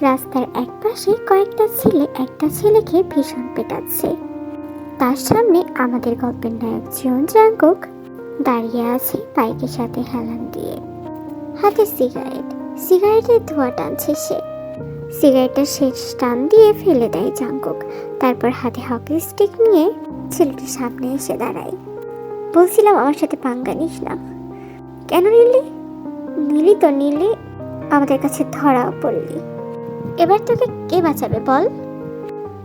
রাস্তার একপাশে কয়েকটা ছেলে একটা ছেলেকে ভীষণ পেটাচ্ছে। তার সামনে আমাদের গল্পের নায়ক জিয়ন জাঙ্কুক দাঁড়িয়ে আছে বাইকের সাথে হেলান দিয়ে। হাতে সিগারেট, সিগারেটের ধোঁয়া টানছে সে। সিগারেটের শেষ টান দিয়ে ফেলে দেয় জাঙ্কুক তারপর হাতে হকি স্টিক নিয়ে ছেলেটির সামনে এসে দাঁড়ায়। বলছিলাম আমার সাথে পাঙ্গা নিস না। কেন নিলি? নিলি তো নিলি, আমাদের কাছে ধরা পড়লি। এবার তোকে কে বাঁচাবে বল?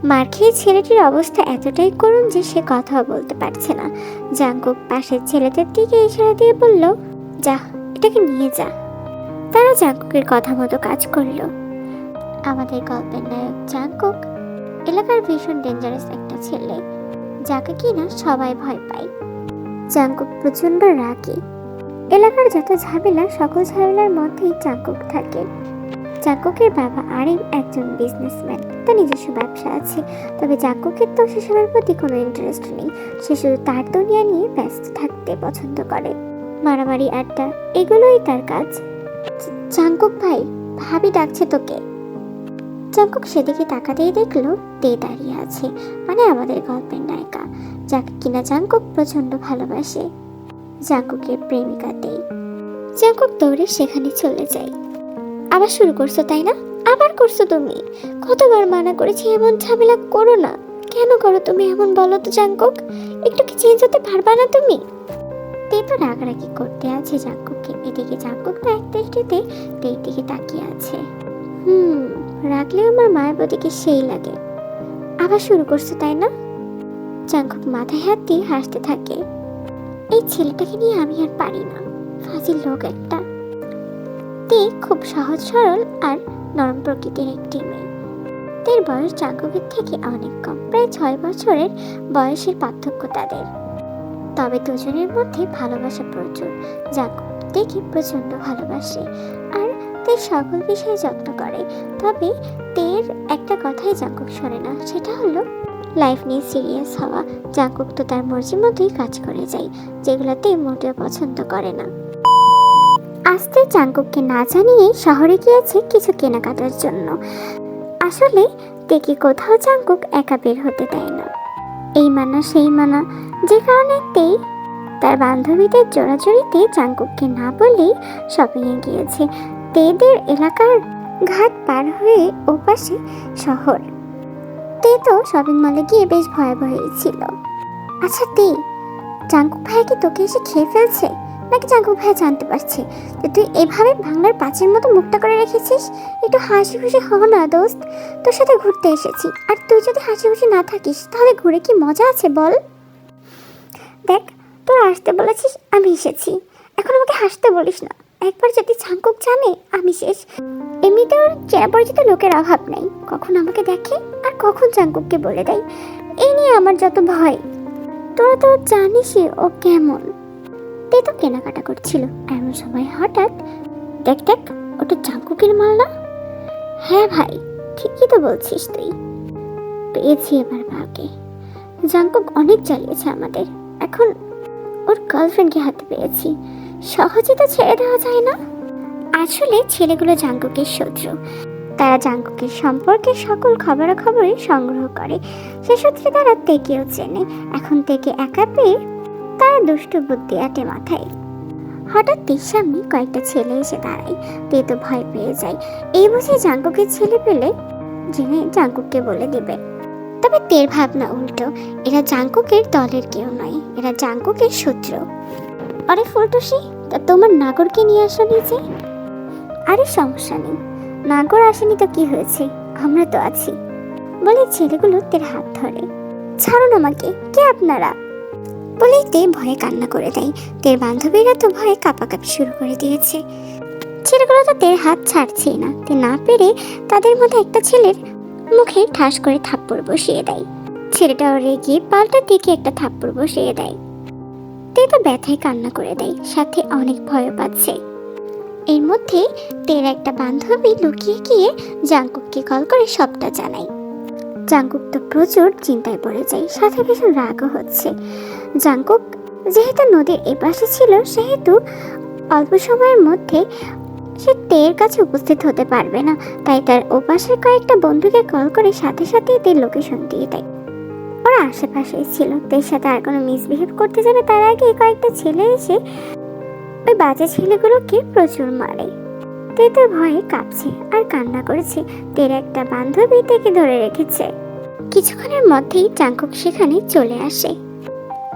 মার খেয়ে ছেলেটির অবস্থা এতটাই করুন যে সে কথাও বলতে পারছে না। জাঙ্কুক পাশের ছেলেদের দিকে ইশারা দিয়ে বলল, যা, এটাকে নিয়ে যা। তারা জাঙ্কুকের কথা মতো কাজ করল। আমাদের গল্পের নায়ক জাঙ্কুক এলাকার ভীষণ ডেঞ্জারাস একটা ছেলে, যাকে কিনা সবাই ভয় পায়। জাঙ্কুক প্রচণ্ড রাগী। এলাকার যত ঝামেলা, সকল ঝামেলার মধ্যেই চাঙ্কুক থাকে। চাঙ্কুকের বাবা আরিম একজন বিজনেসম্যান তার নিজস্ব ব্যবসা আছে। তবে চাঙ্কুকের তো সেসবের প্রতি কোনো ইন্টারেস্ট নেই। সে শুধু তার দুনিয়া নিয়ে ব্যস্ত থাকতে পছন্দ করে। মারামারি আড্ডা, এগুলোই তার কাজ। চাঙ্কুক ভাই, ভাবি ডাকছে তোকে। চাঙ্কুক সেদিকে তাকাতেই দেখল তে দাঁড়িয়ে আছে। মানে আমাদের গল্পের নায়িকা। যাকে কিনা চাঙ্কুক প্রচণ্ড ভালোবাসে। জাঙ্কুকের প্রেমিকাতেই জাঙ্কুক দৌড়ে সেখানে চলে যায়। আবার শুরু করছ, তাই না? আবার করছ তুমি। কতবার মানা করেছি এমন ঝামেলা করো না। কেন করো তুমি এমন বলো তো, জাঙ্কুক? একটু কি চেঞ্জ হতে পারবা না তুমি? তে তো রাগারাগি করতে আছে জাঙ্কুককে। এদিকে জাঙ্কুক তো এক দৃষ্টিতে তের দিকে তাকিয়ে আছে। হুম রাখলে আমার মায়াবতীকে সেই লাগে। আবার শুরু করছ, তাই না? জাঙ্কুক মাথায় হাত দিয়ে হাসতে থাকে। এই ছেলেটাকে নিয়ে আমি আর পারি না। ফাজিল লোক একটা। তে খুব সহজ, সরল আর নরম প্রকৃতির একটি মেয়ে। তের বয়স জাঙ্কুকের থেকে অনেক কম, প্রায় ছয় বছরের বয়সের পার্থক্য তাদের। তবে দুজনের মধ্যে ভালোবাসা প্রচুর জাঙ্কুক দেখে প্রচণ্ড ভালোবাসে। আর তের সকল বিষয়ে যত্ন করে, তবে তের একটা কথাই জাঙ্কুক শোনে না, সেটা হলো, লাইফ নিয়ে সিরিয়াস হওয়া। জাঙ্কুক তো তার মর্জির মতোই কাজ করে যায় যেগুলোতে মোটেও পছন্দ করে না। আস্তে জাঙ্কুককে না জানিয়ে শহরে গিয়েছে কিছু কেনাকাটার জন্য। আসলে দেখি কোথাও জাঙ্কুক একা বের হতে দেয় না। এই মানা, সেই মানা, যে কারণে তেই তার বান্ধবীদের জোড়াজড়িতে জাঙ্কুককে না বলেই শপিংয়ে গিয়েছে। তেদের এলাকার ঘাট পার হয়ে ওপাশে শহর। তে তো শপিং মলে গিয়ে বেশ ভয়াবহই ছিল আচ্ছা তে জাঙ্কুক ভাই কি তোকে এসে খেয়ে ফেলছে? নাকি জাঙ্কুক ভাই জানতে পারছে যে তুই এভাবে বাংলার পাঁচের মতো মুখটা করে রেখেছিস? একটু হাসি খুশি হও না, দোস্ত। তোর সাথে ঘুরতে এসেছি। আর তুই যদি হাসি খুশি না থাকিস, তাহলে ঘুরে কি মজা আছে বল? দেখ, তোর আসতে বলেছিস, আমি এসেছি। এখন আমাকে হাসতে বলিস না। একবার যদি জাঙ্কুক জানে, আমি শেষ। এমনিতে ওর চেনা পরিচিত লোকের অভাব নেই। কখন আমাকে দেখে, আর কখন জাঙ্কুককে বলে দেয়? এই নিয়ে আমার যত ভয়। তোরা তো জানিসই ও কেমন। তে তো কেনাকাটা করছিল। এমন সময় হঠাৎ, দেখ দেখ, ওটা জাঙ্কুকের মাল? না হ্যাঁ ভাই, ঠিকই তো বলছিস তুই। পেয়েছি এবার ভাগে জাঙ্কুক অনেক চালিয়েছে আমাদের। এখন ওর গার্লফ্রেন্ডকে হাতে পেয়েছি। সহজে তো ছেড়ে দেওয়া যায় না। আসলে ছেলেগুলো জাঙ্কুকের শত্রু। তারা জাঙ্কুকের সম্পর্কে সকল খবরাখবরই সংগ্রহ করে। সে সূত্রে তারা তেকেও চেনে। এখন তেকে একা পেয়ে তারা দুষ্ট বুদ্ধি আটে মাথায়। হঠাৎ তের সামনে কয়েকটা ছেলে এসে দাঁড়ায়। তে তো ভয় পেয়ে যায়। এই বুঝে জাঙ্কুকের ছেলে পেলে জেনে জাঙ্কুককে বলে দিবে। তবে তের ভাবনা উল্টো, এরা জাঙ্কুকের দলের কেউ নয়, এরা জাঙ্কুকের শত্রু। আরে ফুলটুসি, তা তোমার নাগরকে নিয়ে আসো নিচে আরে সমস্যা নেই, নাগর আসেনি তো কি হয়েছে? আমরা তো আছি। বলে ছেলেগুলো তের হাত ধরে। ছাড়ুন আমাকে, কে আপনারা? বলেই তে ভয়ে কান্না করে দেয়। তের বান্ধবীরা তো ভয়ে কাঁপাকাঁপি শুরু করে দিয়েছে। ছেলেগুলো তো তের হাত ছাড়ছেই না। তে না পেরে তাদের মধ্যে একটা ছেলের মুখে ঠাস করে থাপ্পড় বসিয়ে দেয়। ছেলেটাও রেগে পাল্টা দিকে একটা থাপ্পড় বসিয়ে দেয়। তে তো ব্যথায় কান্না করে দেয়, সাথে অনেক ভয় পাচ্ছে। এর মধ্যে তের একটা বান্ধবী লুকিয়ে গিয়ে জাঙ্কুককে কল করে সবটা জানায়। জাঙ্কুক তো প্রচুর চিন্তায় পড়ে যায়, সাথে ভীষণ রাগও হচ্ছে। জাঙ্কুক যেহেতু নদীর এপাশে ছিল, সেহেতু অল্প সময়ের মধ্যে সে তের কাছে উপস্থিত হতে পারবে না। তাই তার ওপাশের কয়েকটা বন্ধুকে কল করে সাথে সাথে তের লোকেশন দিয়ে দেয়। ওরা আশেপাশেই ছিল। তের সাথে আর কোনো মিসবিহেভ করতে যাবে, তার আগে কয়েকটা ছেলে এসে ওই বাজে ছেলেগুলোকে প্রচুর মারে। তে তো ভয়ে কাঁপছে আর কান্না করেছে। তের একটা বান্ধবী তেকে ধরে রেখেছে। কিছুক্ষণের মধ্যেই চাঙ্কুক সেখানে চলে আসে।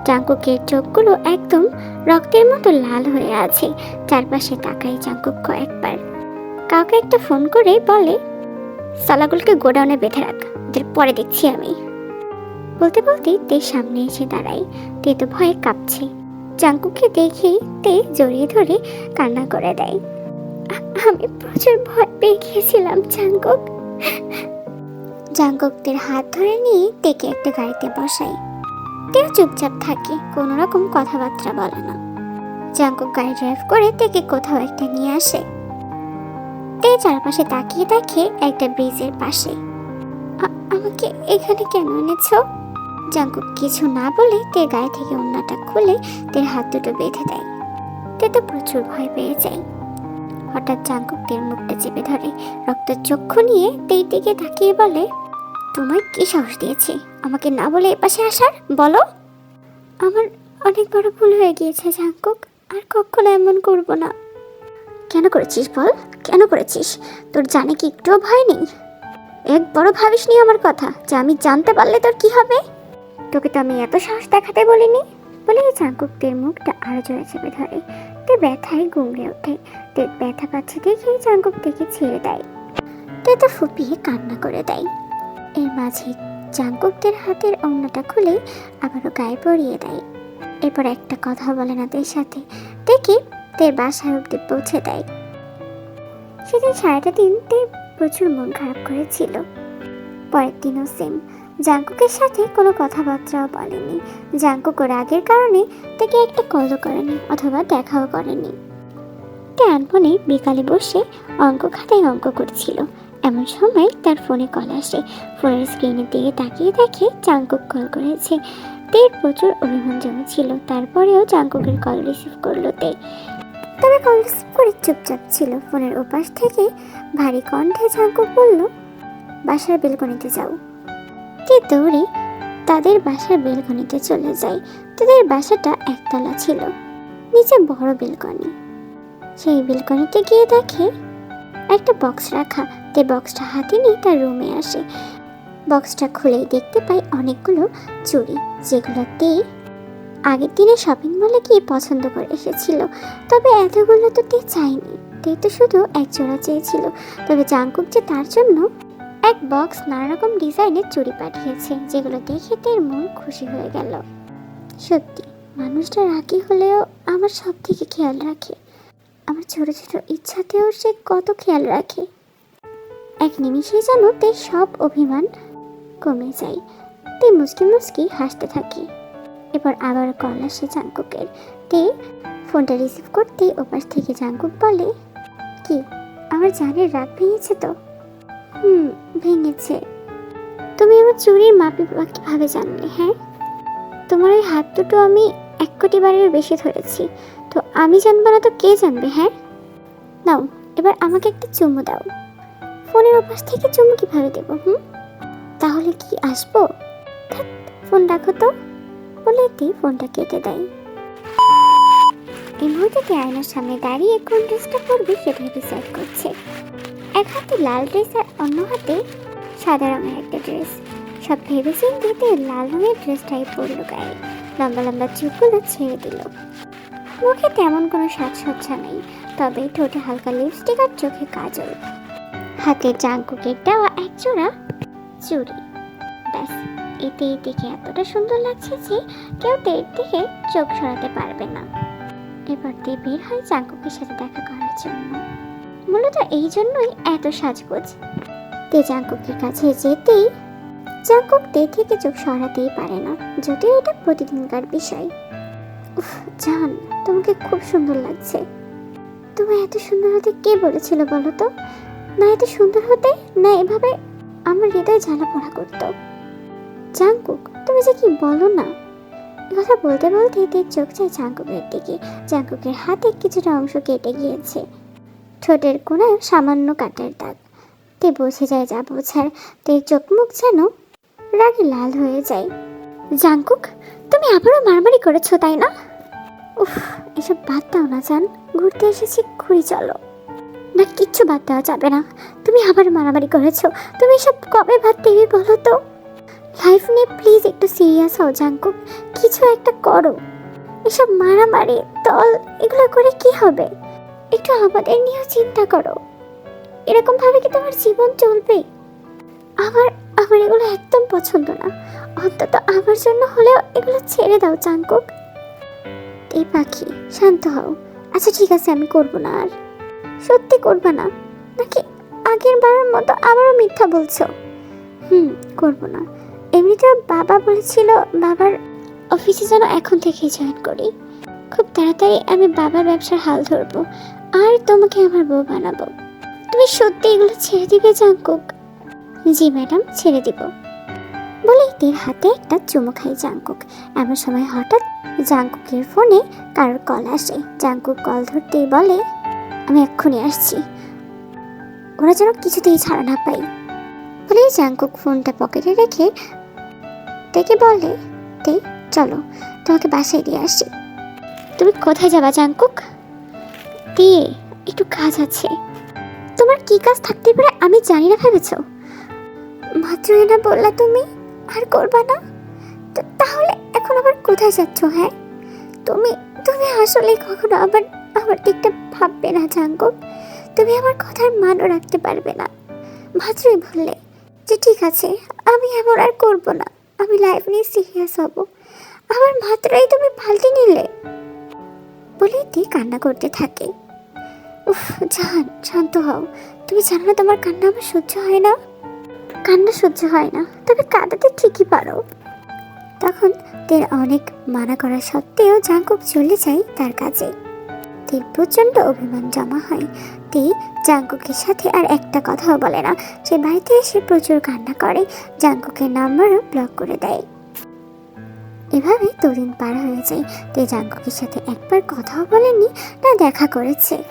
চাঙ্কুকের চোখগুলো একদম রক্তের মতো লাল হয়ে আছে। চারপাশে তাকাই চাঙ্কুক কয়েকবার। কাউকে একটা ফোন করে বলে, সালাগুলকে গোডাউনে বেঁধে রাখ ওদের পরে দেখছি আমি। বলতে বলতে তে সামনে এসে দাঁড়ায়। তে তো ভয়ে কাঁপছে। চাঙ্কুকে দেখে তে জড়িয়ে ধরে কান্না করে দেয়। আমি প্রচুর ভয় পেয়ে গিয়েছিলাম চাঙ্কুক জাঙ্কুকদের হাত ধরে নিয়ে তেকে একটা গাড়িতে বসাই তেও চুপচাপ থাকে, কোনো রকম কথাবার্তা বলে না। জাঙ্কুক গাড়ি ড্রাইভ করে তেকে কোথাও একটা নিয়ে আসে। তে চারপাশে তাকিয়ে দেখে একটা ব্রিজের পাশে। আমাকে এখানে কেন এনেছো? জাঙ্কুক কিছু না বলে তে গায়ে থেকে অন্যটা খুলে তের হাত দুটো বেঁধে দেয়। তে তো প্রচুর ভয় পেয়ে যায়। হঠাৎ জাঙ্কুক তের মুখটা চেপে ধরে, রক্ত চক্ষু নিয়ে তের দিকে তাকিয়ে বলে তোমায় কি সাহস দিয়েছে? আমাকে না বলে এপাশে আসার? বলো। আমার অনেক বড় ভুল হয়ে গিয়েছে জাঙ্কুক আর কখনো এমন করব না। কেন করেছিস বল? কেন করেছিস? তোর জানে কি একটুও ভয় নেই? এক বড় ভাবিস নি আমার কথা, যে আমি জানতে পারলে তোর কি হবে? তোকে তো আমি এত সাহস দেখাতে বলিনি। বলে চাঙ্কুকদের মুখটা আরও জোরে চেপে ধরে। তে ব্যথায় গুমড়ে ওঠে। তে ব্যথা পাচ্ছে দেখে চাঙ্কুক থেকে ছেড়ে দেয়। তে তো ফুপিয়ে কান্না করে দেয়। এর মাঝে চাঙ্কুকদের হাতের অন্যটা খুলে আবারও গায়ে পরিয়ে দেয়। এরপর একটা কথা বলে না তের সাথে। দেখে তের বাসায় অব্দি পৌঁছে দেয়। সেদিন সারাটা দিন তে প্রচুর মন খারাপ করেছিল। পরের দিনও সেম জাঙ্কুকের সাথে কোনো কথাবার্তাও বলেনি। জাঙ্কুক ওর আগের কারণে তাকে একটা কলও করেনি অথবা দেখাও করেনি। তে আনমনে বিকালে বসে অঙ্ক খাতায় অঙ্ক করছিল। এমন সময় তার ফোনে কল আসে। ফোনের স্ক্রিনের দিকে তাকিয়ে দেখে চাঙ্কুক কল করেছে। তের প্রচুর অভিমান জমেছিল, তারপরেও চাঙ্কুকের কল রিসিভ করল তে। তবে কল রিসিভ করে চুপচাপ ছিল। ফোনের ওপাশ থেকে ভারী কণ্ঠে চাঙ্কুক বলল, বাসার বেলকনিতে যাও। তে দৌড়ে তাদের বাসার বেলকনিতে চলে যায়। তাদের বাসাটা একতলা ছিল, নিচে বড় বেলকনি। সেই বেলকনিতে গিয়ে দেখে একটা বক্স রাখা। তে বক্সটা হাতে নিয়ে তার রুমে আসে। বক্সটা খুলেই দেখতে পাই অনেকগুলো চুড়ি যেগুলোতে আগের দিনে শপিং মলে গিয়ে পছন্দ করে এসেছিল। তবে এতগুলো তো তে চায়নি তে তো শুধু এক জোড়া চেয়েছিল। তবে জাঙ্কুক যে তার জন্য এক বক্স নানা রকম ডিজাইনের চুড়ি পাঠিয়েছে, যেগুলো দেখে তের মন খুশি হয়ে গেল। সত্যি, মানুষটা রাগি হলেও আমার সব থেকে খেয়াল রাখে। আমার ছোট ছোট ইচ্ছাতেও সে কত খেয়াল রাখে। এক নিমিষে যেন তে সব অভিমান কমে যায়। তে মুসকি মুসকি হাসতে থাকে। এবার আবার কল আসে জাঙ্কুকের। তে ফোনটা রিসিভ করতে ওপাশ থেকে জাঙ্কুক বলে, কি, আমার জানের রাগ ভেঙেছে তো? হুম, ভেঙেছে। তুমি আমার চুরির মাপি কীভাবে জানলে হ্যাঁ? তোমার ওই হাত দুটো আমি এক কোটি বারের বেশি ধরেছি। তো আমি জানব না তো কে জানবে হ্যাঁ? নাও, এবার আমাকে একটা চুমু দাও। ফোনের ওপাশ থেকে চুমু কীভাবে দেবো, হুম? তাহলে কি আসব? ফোন রাখো তো। বলে তে ফোনটা কেটে দেয়। এই মুহূর্তে আয়নার সামনে দাঁড়িয়ে কোন ড্রেসটা পরবে সেটা ডিসাইড করছে। এক হাতে লাল ড্রেস আর অন্য হাতে সাদা রঙের একটা ড্রেস। সব ভেবে চিন্তে লাল রঙের ড্রেসটাই পরলো গায়ে। লম্বা লম্বা চুলগুলো ছেড়ে দিল। মুখে তেমন কোনো সাজসজ্জা নেই, তবে ঠোঁটে হালকা লিপস্টিক আর চোখে কাজল। হাতে জাঙ্কুকের দেওয়া এক জোড়া চুড়ি। ব্যাস, এতে দেখে এতটা সুন্দর লাগছে যে কেউ তের দিকে চোখ সরাতে পারবে না। এবার তে বের হয় জাঙ্কুকের সাথে দেখা করার জন্য। মূলত এই জন্যই এত সাজগোজ। তে জাঙ্কুকের কাছে যেতেই জাঙ্কুক তে থেকে চোখ সরাতেই পারে না, যদিও এটা প্রতিদিনকার বিষয়। উফ, জান, তোমাকে খুব সুন্দর লাগছে। তোমায় এত সুন্দর হতে কে বলেছিল বলো তো? না এত সুন্দর হতে, না এভাবে আমার হৃদয় জ্বালা পড়া করতো। জাঙ্কুক, তুমি যে কি বলো না? কথা বলতে বলতে তে চোখ চায় জাঙ্কুকের দিকে। জাঙ্কুকের হাতে কিছুটা অংশ কেটে গিয়েছে। ঠোঁটের কোণায় সামান্য কাটার দাগ। তে বসে যায় যা বোঝার, তে চোখ মুখ যেন রাগে লাল হয়ে যায়। জাঙ্কুক, তুমি আবারও মারামারি করেছ, তাই না? উফ, এসব বাদ দাও না, জান। ঘুরতে এসেছি ঘুরি চলো। না, কিচ্ছু বাদ দেওয়া যাবে না। তুমি আবার মারামারি করেছ। তুমি এসব কবে বাদ দেবে বলো তো? লাইফ নিয়ে প্লিজ একটু সিরিয়াস হও জাঙ্কুক কিছু একটা করো। এসব মারামারি, দল, এগুলো করে কি হবে? একটু আমাদের নিয়েও চিন্তা করো। এরকম ভাবে কি তোমার জীবন চলবে? আমার আমার এগুলো একদম পছন্দ না। অন্তত আমার জন্য হলেও এগুলো ছেড়ে দাও চাঙ্কুক এই পাখি, শান্ত হও। আচ্ছা ঠিক আছে, আমি করব না আর। সত্যি করবে না। নাকি আগের বারের মতো আবারও মিথ্যা বলছো? হুম, করব না। এমনিতে বাবা বলেছিল বাবার অফিসে যেন এখন থেকেই জয়েন করি। খুব তাড়াতাড়ি আমি বাবার ব্যবসার হাল ধরবো আর তোমাকে আমার বউ বানাবো। তুমি সত্যি এগুলো ছেড়ে দিবে জাঙ্কুক জি ম্যাডাম, ছেড়ে দিব। বলে তীর হাতে একটা চুমু খাই জাঙ্কুক এমন সময় হঠাৎ জাঙ্কুকের ফোনে কারোর কল আসে। জাঙ্কুক কল ধরতেই বলে আমি আসছি। ওরা যেন কিছুতেই ছাড়া না পাই বলেই জাঙ্কুক ফোনটা পকেটে রেখে ডেকে বলে তে চলো, তোমাকে বাসায় দিয়ে আসি তুমি কোথায় যাবা জাঙ্কুক দিয়ে একটু কাজ আছে। তোমার কি কাজ থাকতে পারে আমি জানি না, ভেবেছ? মাত্র না বললা তুমি আর করবা না? তাহলে এখন আবার কোথায় যাচ্ছ হ্যাঁ? তুমি তুমি আসলে কখনো আবার আমার দিকটা ভাববে না, জাঙ্কুক। তুমি আমার কথার মানও রাখতে পারবে না। মাত্রই বললে, যে ঠিক আছে, আমি এমন আর করব না। আমি লাইফ নিয়ে সিরিয়াস হব। আমার মাত্রই তুমি পাল্টে নিলে। বলে দি কান্না করতে থাকে। উফ, জান, শান্ত হও। তুমি জানো না তোমার কান্না আমার সহ্য হয় না? কান্না সহ্য হয় না, তবে কাঁদাতে ঠিকই পারো। তখন তের অনেক মানা করা সত্ত্বেও জাঙ্কুক চলে যায় তার কাছে তের প্রচণ্ড অভিমান জমা হয়। তে জাঙ্কুকের সাথে আর একটা কথাও বলে না। সে বাড়িতে এসে প্রচুর কান্না করে। জাঙ্কুকের নাম্বারও ব্লক করে দেয়। এভাবে দুদিন পার হয়ে যায়। তে জাঙ্কুকের সাথে একবার কথাও বলেনি, না দেখা করেছে।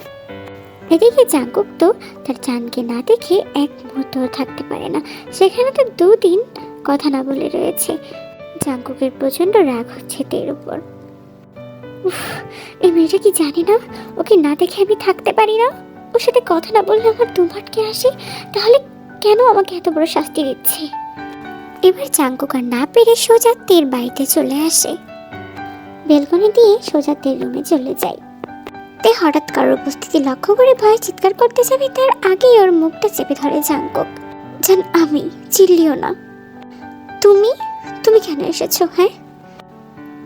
এদিকে জাঙ্কুক তো তার চানকে না দেখে এক মুহূর্ত থাকতে পারে না। সেখানে তো দুদিন কথা না বলে রয়েছে। জাঙ্কুকের প্রচণ্ড রাগ হচ্ছে তের উপর। এই মেয়েটা কি জানি না? ওকে না দেখে আমি থাকতে পারি না? ওর সাথে কথা না বললে আমার দুমাটকে আসে? তাহলে কেন আমাকে এত বড় শাস্তি দিচ্ছে? এবার জাঙ্কুক আর না পেরে সোজা তের বাড়িতে চলে আসে। বেলকনি দিয়ে সোজা তের রুমে চলে যায়। তে হঠাৎ কারোর উপস্থিতি লক্ষ্য করে ভয়ে চিৎকার করতে যাবে, তার আগেই ওর মুখটা চেপে ধরে জাঙ্কুক। জান, আমি চিল্লিও না। তুমি? তুমি কেন এসেছ হ্যাঁ?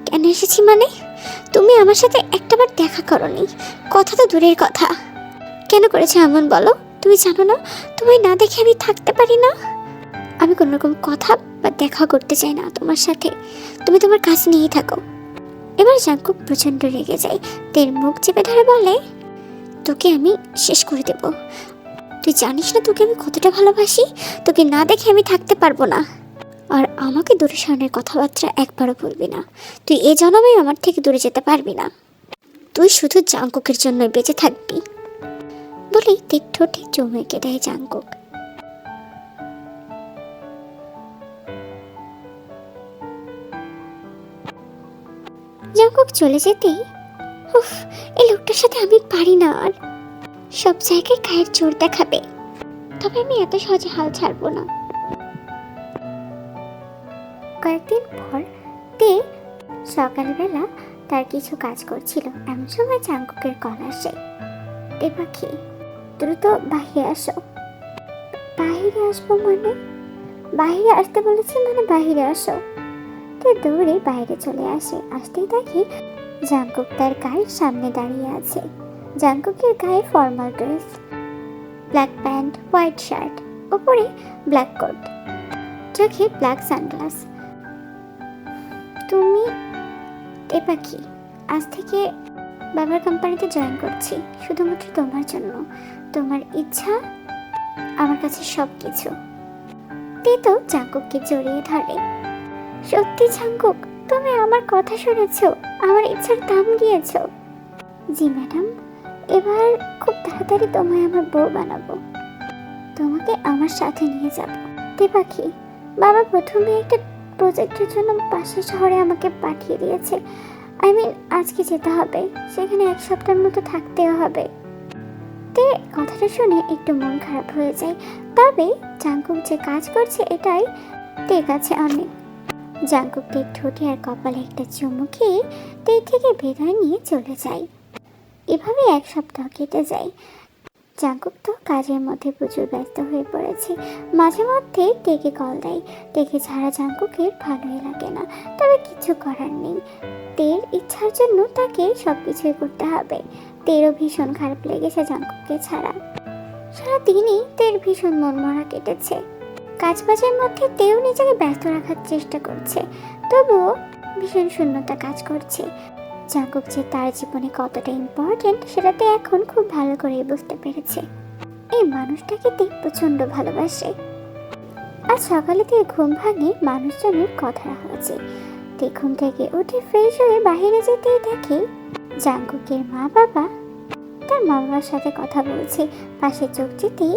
কেন এসেছি মানে? তুমি আমার সাথে একটাবার দেখা করনি। কথা তো দূরের কথা। কেন করেছে এমন বলো? তুমি জানো না? তোমায় না দেখে আমি থাকতে পারি না? আমি কোনো রকম কথা বা দেখা করতে চাই না তোমার সাথে। তুমি তোমার কাজ নিয়েই থাকো। এবার জাঙ্কুক প্রচণ্ড রেগে যায়। তের মুখ চেপে ধরে বলে, তোকে আমি শেষ করে দেব। তুই জানিস না তোকে আমি কতটা ভালোবাসি? তোকে না দেখে আমি থাকতে পারব না। আর আমাকে দূরে সরানোর কথাবার্তা একবারও বলবি না। তুই এ জন্মে আমার থেকে দূরে যেতে পারবি না। তুই শুধু জাঙ্কুকের জন্য বেঁচে থাকবি। বলেই তের ঠোঁটে এঁকে দেয় জাঙ্কুক। জাঙ্কুক চলে যেতেই উফ এই লোকটার সাথে আমি পারি না আর। সব জায়গায় গায়ের জোর দেখাবে। তবে আমি এত সহজে হাল ছাড়বো না। কয়েকদিন পর তে সকালবেলা তার কিছু কাজ করছিল। এমন সময় চাঙ্কুকের কল আসে। তে পাখি, দ্রুত বাহিরে আসো। বাহিরে আসব মানে? বাহিরে আসতে বলেছি মানে বাহিরে আসো। তে দৌড়ে বাইরে চলে আসে। আসতেই দেখি জাঙ্কুক তার গায়ের সামনে দাঁড়িয়ে আছে। জাঙ্কুকের গায়ে formal dress black pant white shirt ওপরে ব্ল্যাক কোট চোখে ব্ল্যাক সানগ্লাস তুমি এ পাখি। আজ থেকে বাবার কোম্পানিতে জয়েন করছি, শুধুমাত্র তোমার জন্য। তোমার ইচ্ছা, আমার কাছে সব কিছু তে তো চাঙ্কুককে জড়িয়ে ধরে। সত্যি চাঙ্কুক, তুমি আমার কথা শুনেছ, আমার ইচ্ছার দাম দিয়েছ। জি ম্যাডাম, এবার খুব তাড়াতাড়ি তোমায় আমার বউ বানাবো। তোমাকে আমার সাথে নিয়ে যাব। তে পাখি, বাবা প্রথমে একটা প্রজেক্টের জন্য পাশের শহরে আমাকে পাঠিয়ে দিয়েছে। আই মিন আজকে যেতে হবে। সেখানে এক সপ্তাহের মতো থাকতেও হবে। তে, কথাটা শুনে একটু মন খারাপ হয়ে যায়। তবে, জাঙ্কুক যে কাজ করছে এটাই তে কাছে অনেক জাঙ্কুক তের ঠোঁটে আর কপালে একটা চুমু খেয়ে তে থেকে বিদায় নিয়ে চলে যায়। এভাবে এক সপ্তাহ কেটে যায়। জাঙ্কুক তো কাজের মধ্যে প্রচুর ব্যস্ত হয়ে পড়েছে। মাঝে মধ্যে তেকে কল দেয়। তেকে ছাড়া জাঙ্কুকের ভালোই লাগে না, তবে কিছু করার নেই। তের ইচ্ছার জন্য তাকে সব কিছুই করতে হবে। তেরও ভীষণ খারাপ লেগেছে জাঙ্কুককে ছাড়া। সারাদিনই তের ভীষণ মনমরা কেটেছে। কাজবাজের মধ্যে তেও নিজেকে ব্যস্ত রাখার চেষ্টা করছে, তবুও ভীষণ শূন্যতা কাজ করছে। জাঙ্কুক যে তার জীবনে কতটা ইম্পর্ট্যান্ট সেটাতে এখন খুব ভালো করেই বুঝতে পেরেছে। এই মানুষটাকে তে প্রচণ্ড ভালোবাসে। আজ সকালে দিয়ে ঘুম ভাঙে মানুষজনের কথা হয়েছে। তে ঘুম থেকে উঠে ফ্রেশ হয়ে বাইরে যেতেই দেখে জাঙ্কুকের মা বাবা তার মা বাবার সাথে কথা বলছে। পাশে চোখ যেতেই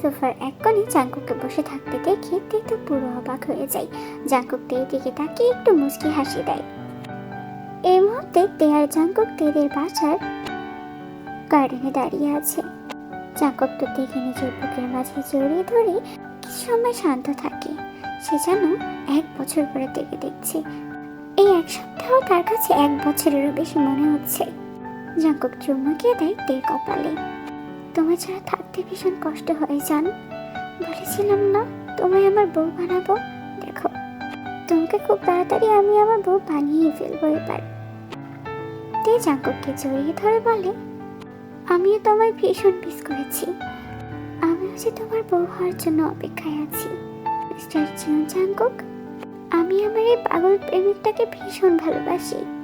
সোফার এক কোণে জাঙ্কুককে বসে থাকতে দেখে তে তো পুরো অবাক হয়ে যায়। জাঙ্কুক তের দিকে তাকিয়ে একটু মুচকি হাসি দেয়। এই মুহূর্তে তে আর জাঙ্কুক তেদের বাসার গার্ডেনে দাঁড়িয়ে আছে। জাঙ্কুক তো দেখে নিজের বুকের মাঝে জড়িয়ে ধরে কিছু সময় শান্ত থাকে, সে যেন এক বছর পরে দেখে দেখছে। এই এক সপ্তাহ তার কাছে এক বছরেরও বেশি মনে হচ্ছে। জাঙ্কুক চুমুকিয়ে দেয় তের কপালে। তোমার ছাড়া থাকতে ভীষণ কষ্ট হয়ে যান বলেছিলাম না, তোমায় আমার বউ বানাবো? দেখো, তোমাকে খুব তাড়াতাড়ি আমি আমার বউ বানিয়ে ফেলব এবার। তে চাকরকে জড়িয়ে ধরে বলে, আমিও তোমায় ভীষণ মিস করেছি। আমিও যে তোমার বউ হওয়ার জন্য অপেক্ষায় আছি। মিস্টার জিয়ন আমি আমার এই পাগল প্রেমিকটাকে ভীষণ ভালোবাসি।